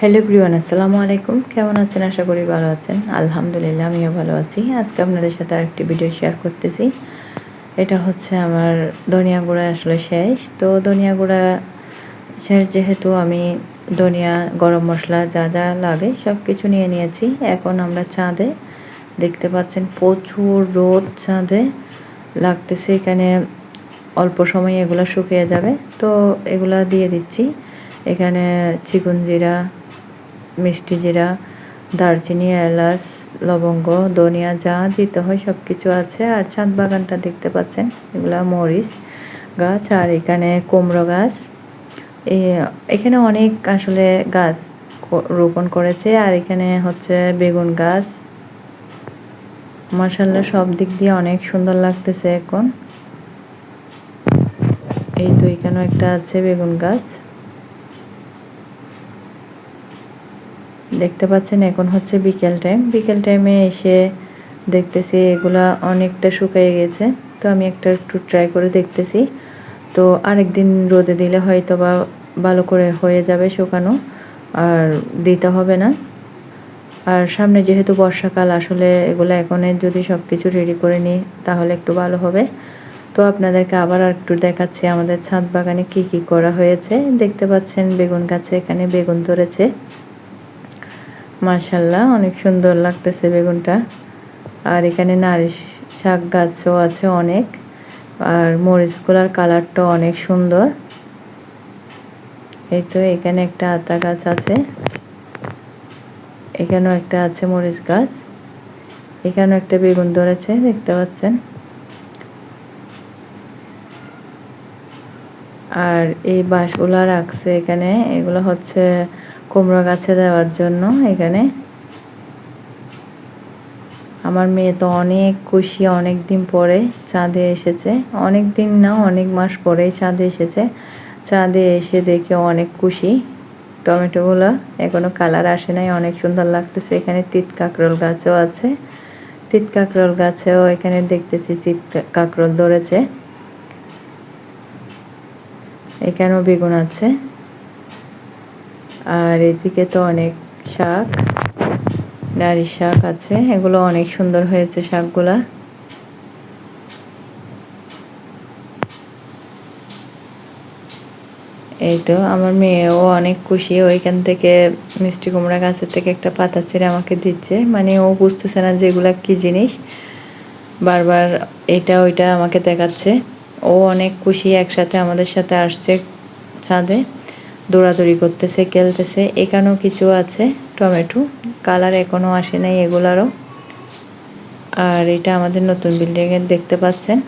Hello Priyan আসসালামু আলাইকুম। কেমন আছেন? আশা করি ভালো আছেন। আলহামদুলিল্লাহ, আমিও ভালো আছি। আজকে আপনাদের সাথে আরেকটি ভিডিও শেয়ার করতেছি। এটা হচ্ছে আমার ধনিয়া গুঁড়া আসলে শেষ। তো ধনিয়া গুঁড়া শেষ যেহেতু আমি ধনিয়া, গরম মশলা যা যা লাগে সব কিছু নিয়ে নিয়েছি। এখন আমরা চাঁদে দেখতে পাচ্ছেন প্রচুর রোদ চাঁদে লাগতেছে। এখানে অল্প সময় এগুলো শুকিয়ে যাবে। তো এগুলা দিয়ে দিচ্ছি। এখানে চিকন জিরা মিষ্টি জিরা, দারচিনি, এলাচ, লবঙ্গ, ধনিয়া, যা দিতে হয় সব কিছু আছে। আর ছাদ বাগানটা দেখতে পাচ্ছেন, এগুলা মরিচ গাছ। আর এখানে কুমড়ো গাছ। এখানে অনেক আসলে গাছ রোপণ করেছে। আর এখানে হচ্ছে বেগুন গাছ। মাসাল্লাহ সব দিক দিয়ে অনেক সুন্দর লাগতেছে এখন। এই তো এখানেও একটা আছে বেগুন গাছ। দেখতে পাচ্ছেন, এখন হচ্ছে বিকেল টাইম বিকেল টাইমে এসে দেখতেছি এগুলা অনেকটা শুকিয়ে গেছে। তো আমি একটা একটু ট্রাই করে দেখতেছি। তো আরেকদিন রোদে দিলে হয়তো বা ভালো করে হয়ে যাবে শুকানো, আর দিতে হবে না। আর সামনে যেহেতু বর্ষাকাল, আসলে এগুলো এখন যদি সব কিছু রেডি করে নিই, তাহলে একটু ভালো হবে। তো আপনাদেরকে আবার আর একটু দেখাচ্ছি আমাদের ছাদ বাগানে কি কি করা হয়েছে। দেখতে পাচ্ছেন বেগুন গাছে এখানে বেগুন ধরেছে। মাশাল্লাহ অনেক সুন্দর লাগতেছে বেগুনটা। আর এখানে নারী শাক গাছও আছে অনেক, আর মরিচগুলার কালারটাও অনেক সুন্দর। এই তো এখানে একটা আতা গাছ আছে, এখানেও একটা আছে মরিচ গাছ, এখানেও একটা বেগুন ধরেছে, দেখতে পাচ্ছেন? আর এই বাঁশগুলা রাখছে এখানে। এগুলো হচ্ছে কুমড়ো গাছে দেওয়ার জন্য এখানে। আমার মেয়ে তো অনেক খুশি, অনেক দিন পরে চাঁদে এসেছে। অনেক দিন না, অনেক মাস পরেই চাঁদে এসেছে। চাঁদে এসে দেখে অনেক খুশি। টমেটোগুলো এখনও কালার আসে নাই, অনেক সুন্দর লাগতেছে। এখানে তিত কাঁকরোল গাছও আছে। তিত কাঁকরোল গাছেও এখানে দেখতেছি, তিত কাঁকরোল ধরেছে। এখানেও বেগুন আছে? আর এদিকে তো অনেক শাক, নারী শাক আছে, এগুলো অনেক সুন্দর হয়েছে শাকগুলা। এই তো আমার মেয়েও অনেক খুশি, ওইখান থেকে মিষ্টি কুমড়া গাছের থেকে একটা পাতা ছিঁড়ে আমাকে দিচ্ছে। মানে ও বুঝতেছে না যে এগুলা কী জিনিস, বারবার এটা ওইটা আমাকে দেখাচ্ছে। ও অনেক খুশি একসাথে আমাদের সাথে আসছে ছাদে, দৌড়াদৌড়ি করতেছে, খেলতেছে। এখানেও কিছু আছে, টমেটো। কালার এখনও আসে নাই এগুলারও। আর এটা আমাদের নতুন বিল্ডিংয়ের দেখতে পাচ্ছেন।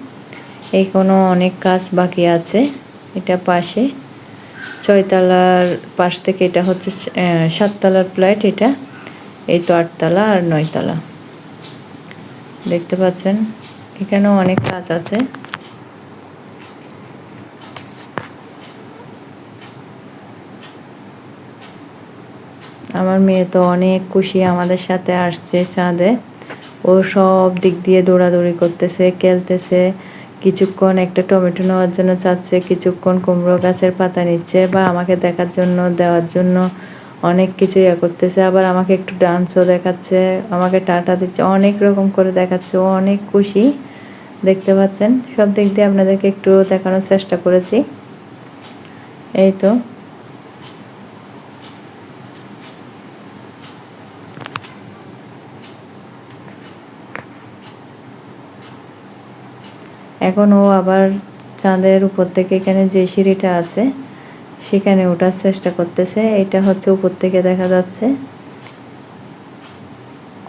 এখনও অনেক কাজ বাকি আছে এটা পাশে। ছয়তলার পাশ থেকে এটা হচ্ছে সাততলার ফ্ল্যাট এটা। এই তো আটতলা আর নয়তলা। দেখতে পাচ্ছেন, এখানেও অনেক কাজ আছে। আমার মেয়ে তো অনেক খুশি আমাদের সাথে আসছে চাঁদে। ও সব দিক দিয়ে দৌড়াদৌড়ি করতেছে, খেলতেছে। কিছুক্ষণ একটা টমেটো নেওয়ার জন্য চাচ্ছে, কিছুক্ষণ কুমড়ো গাছের পাতা নিচ্ছে বা আমাকে দেখার জন্য, দেওয়ার জন্য অনেক কিছু ইয়ে করতেছে। আবার আমাকে একটু ডান্সও দেখাচ্ছে, আমাকে টাটা দিচ্ছে, অনেক রকম করে দেখাচ্ছে। ও অনেক খুশি, দেখতে পাচ্ছেন? সব দিক দিয়ে আপনাদেরকে একটু দেখানোর চেষ্টা করেছি। এই তো। এখন ও আবার চাঁদের উপর থেকে এখানে যে সিঁড়িটা আছে, সেখানে ওঠার চেষ্টা করতেছে। এটা হচ্ছে উপর থেকে দেখা যাচ্ছে।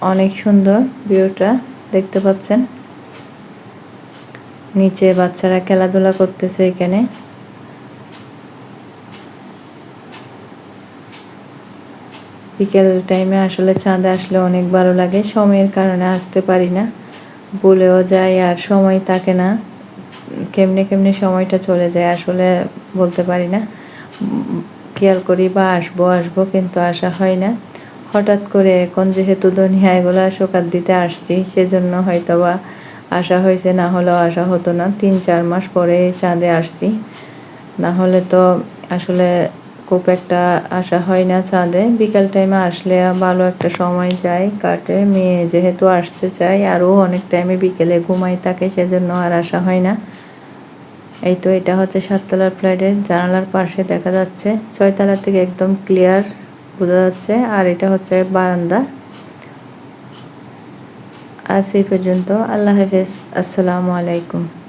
অনেক সুন্দর ভিউটা দেখতে পাচ্ছেন। নিচে বাচ্চারা খেলাধুলা করতেছে এখানে। বিকেল টাইমে আসলে চাঁদে আসলে অনেক ভালো লাগে। সময়ের কারণে আসতে পারি না। বলেও যায় আর সময় থাকে না। কেমনে কেমনে সময়টা চলে যায় আসলে বলতে পারি না। খেয়াল করি বা আসব আসব কিন্তু আসা হয় না। হঠাৎ করে এখন যেহেতু দুনিয়া এগুলো শোকাত দিতে আসছি, সেজন্য হয়তো বা আসা হয়েছে, না হলেও আসা হতো না। তিন, চার মাস পরে চাঁদে আসছি। না হলে তো আসলে খুব একটা আসা হয় না চাঁদে। বিকাল টাইমে আসলে ভালো একটা সময় যায়, কাটে। মেয়ে যেহেতু আসতে চায়, আরও অনেক টাইমে বিকেলে ঘুমাই থাকে সেজন্য আর আসা হয় না। এই তো এটা হচ্ছে সাততলার ফ্ল্যাটের জানালার পাশে দেখা যাচ্ছে। ছয়তলা থেকে একদম ক্লিয়ার বোঝা যাচ্ছে। আর এটা হচ্ছে বারান্দা। আজ এই পর্যন্ত। আল্লাহ হাফেজ। আসসালামু আলাইকুম।